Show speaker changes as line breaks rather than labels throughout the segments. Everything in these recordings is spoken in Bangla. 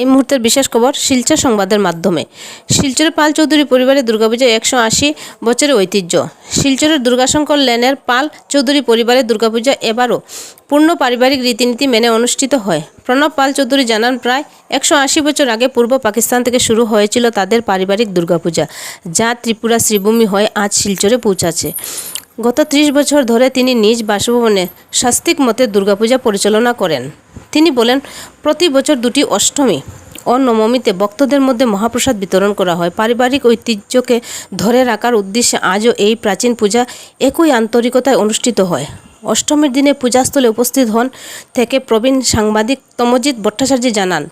এই মুহূর্তের বিশেষ খবর শিলচর সংবাদের মাধ্যমে। শিলচরের পাল চৌধুরী পরিবারের দুর্গাপূজা একশো আশি বছরের ঐতিহ্য। শিলচরের দুর্গাশঙ্কর লেনের পাল চৌধুরী পরিবারের দুর্গাপূজা এবারও পূর্ণ পারিবারিক রীতিনীতি মেনে অনুষ্ঠিত হয়। প্রণব পাল চৌধুরী জানান, প্রায় একশো আশি বছর আগে পূর্ব পাকিস্তান থেকে শুরু হয়েছিল তাদের পারিবারিক দুর্গাপূজা, যা ত্রিপুরা শ্রীভূমি হয়ে আজ শিলচরে পৌঁছাচ্ছে। গত ত্রিশ বছর ধরে তিনি নিজ বাসভবনে শাস্তিক মতে দুর্গাপূজা পরিচালনা করেন। তিনি বলেন, প্রতি বছর দুটি অষ্টমী ও নবমীতে ভক্তদের মধ্যে মহাপ্রসাদ বিতরণ করা হয়। পারিবারিক ঐতিহ্যকে ধরে রাখার উদ্দেশ্যে আজও এই প্রাচীন পূজা একই আন্তরিকতায় অনুষ্ঠিত হয়। অষ্টমীর দিনে পূজাস্থলে উপস্থিত হন থেকে প্রবীণ সাংবাদিক তমজিৎ ভট্টাচার্য জানান,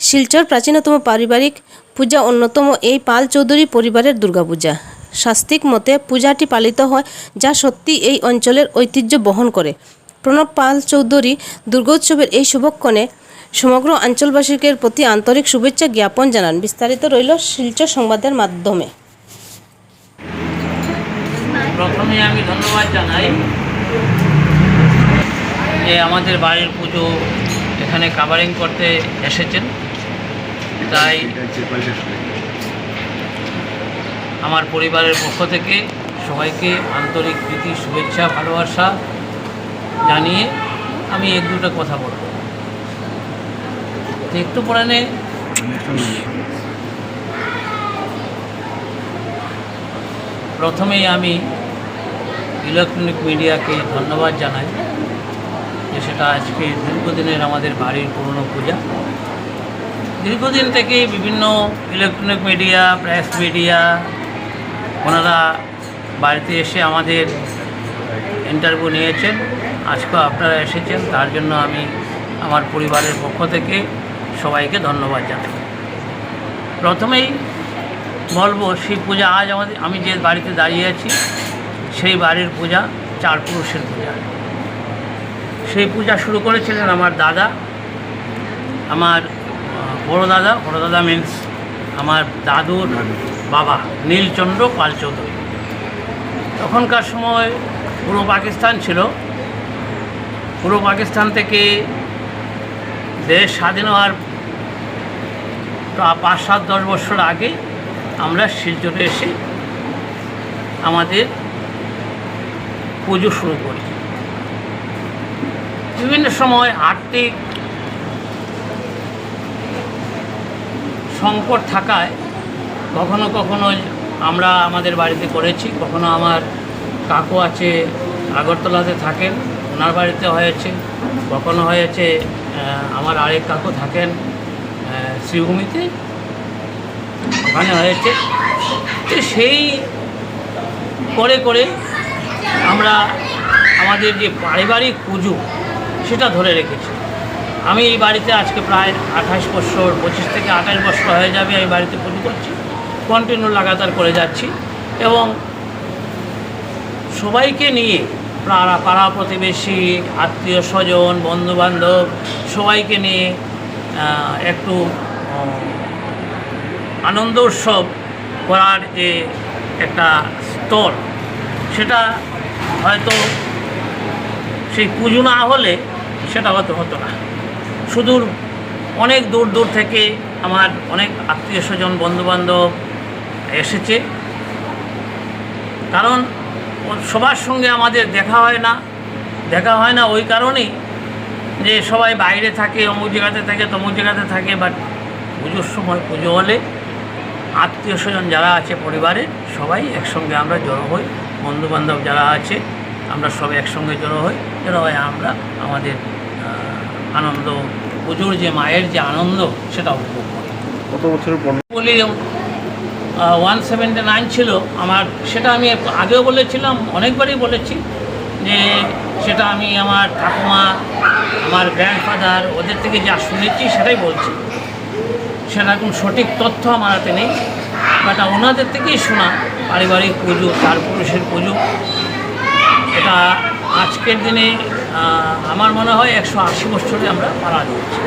শিলচর প্রাচীনতম পারিবারিক পূজা অন্যতম এই পাল চৌধুরী পরিবারের দুর্গাপূজা। শাস্তিক মতে পূজাটি পালিত হয় যা সত্যি এই অঞ্চলের ঐতিহ্য বহন করে। প্রণব পাল চৌধুরী দুর্গোৎসবের এই শুভক্ষণে সমগ্র অঞ্চলবাসীদের প্রতি আন্তরিক শুভেচ্ছা জ্ঞাপন জানান। বিস্তারিত রইল শিলচর সংবাদের মাধ্যমে।
প্রথমে আমি ধন্যবাদ জানাই যে আমাদের বাড়ির পুজো এখানে কাভারিং করতে এসেছেন। তাই আমার পরিবারের পক্ষ থেকে সবাইকে আন্তরিক প্রীতি, শুভেচ্ছা, ভালোবাসা জানিয়ে আমি এক দুটো কথা বলব। একটু পরে প্রথমেই আমি ইলেকট্রনিক মিডিয়াকে ধন্যবাদ জানাই যে সেটা আজকে দীর্ঘদিনের আমাদের বাড়ির পুরনো পূজা। দীর্ঘদিন থেকে বিভিন্ন ইলেকট্রনিক মিডিয়া প্রেস মিডিয়া ওনারা বাড়িতে এসে আমাদের ইন্টারভিউ নিয়েছেন। আজকেও আপনারা এসেছেন, তার জন্য আমি আমার পরিবারের পক্ষ থেকে সবাইকে ধন্যবাদ জানাই। প্রথমেই বলব সেই পূজা আজ আমাদের, আমি যে বাড়িতে দাঁড়িয়ে আছি, সেই বাড়ির পূজা চার পুরুষের পূজা। সেই পূজা শুরু করেছিলেন আমার দাদা, আমার বড় দাদা বড় দাদা মিন্স আমার দাদুর বাবা, নীলচন্দ্র পাল চৌধুরী তখনকার সময় পুরো পাকিস্তান ছিল পূর্ব পাকিস্তান থেকে দেশ স্বাধীন হওয়ার পাঁচ সাত দশ বছর আগে আমরা শিলচরে এসে আমাদের পুজো শুরু করি। বিভিন্ন সময় আর্থিক সংকট থাকায় কখনো কখনো আমরা আমাদের বাড়িতে করেছি, কখনো আমার কাকু আছে আগরতলাতে থাকেন। ওনার বাড়িতে হয়েছে, কখনো হয়েছে আমার আরেক কাকু থাকেন শ্রীভূমিতে, ওখানে হয়েছে। তো সেই করে করে আমরা আমাদের যে পারিবারিক পুজো সেটা ধরে রেখেছি। আমি এই বাড়িতে আজকে প্রায় আঠাশ বছর, পঁচিশ থেকে আঠাশ বছর হয়ে যাবে এই বাড়িতে পুজো করছি। কন্টিনিউ লাগাতার করে যাচ্ছি এবং সবাইকে নিয়ে পাড়া পাড়া প্রতিবেশী, আত্মীয় স্বজন, বন্ধুবান্ধব, সবাইকে নিয়ে একটু আনন্দ উৎসব করার যে একটা স্তর, সেটা হয়তো সেই পুজো না হলে সেটা হয়তো হতো না। সুদূর, অনেক দূর দূর থেকে আমার অনেক আত্মীয় স্বজন, বন্ধুবান্ধব এসেছে। কারণ সবার সঙ্গে আমাদের দেখা হয় না। দেখা হয় না ওই কারণেই যে সবাই বাইরে থাকে অমুক জায়গাতে থাকে তমুক জায়গাতে থাকে বাট পুজোর সময় পুজো হলে আত্মীয় স্বজন যারা আছে পরিবারে সবাই একসঙ্গে আমরা জড়ো হই। বন্ধুবান্ধব যারা আছে আমরা সবাই একসঙ্গে জড়ো হই। জড়ো হয়ে আমরা আমাদের আনন্দ পুজোর যে মায়ের যে আনন্দ সেটা উপভোগ করি।
কত বছরের পর
বলি ওয়ান সেভেন্টি নাইন ছিল। আমার সেটা আমি আগেও বলেছিলাম, অনেকবারই বলেছি যে সেটা আমি আমার ঠাকুমা, আমার গ্র্যান্ডফাদার ওদের থেকে যা শুনেছি সেটাই বলছি। সেটা এখন সঠিক তথ্য আমার হাতে নেই বাট ওনাদের থেকেই শোনা, পারিবারিক পুজো চার পুরুষের পুজো। এটা আজকের দিনে আমার মনে হয় একশো আশি বছরে আমরা পালন করছি।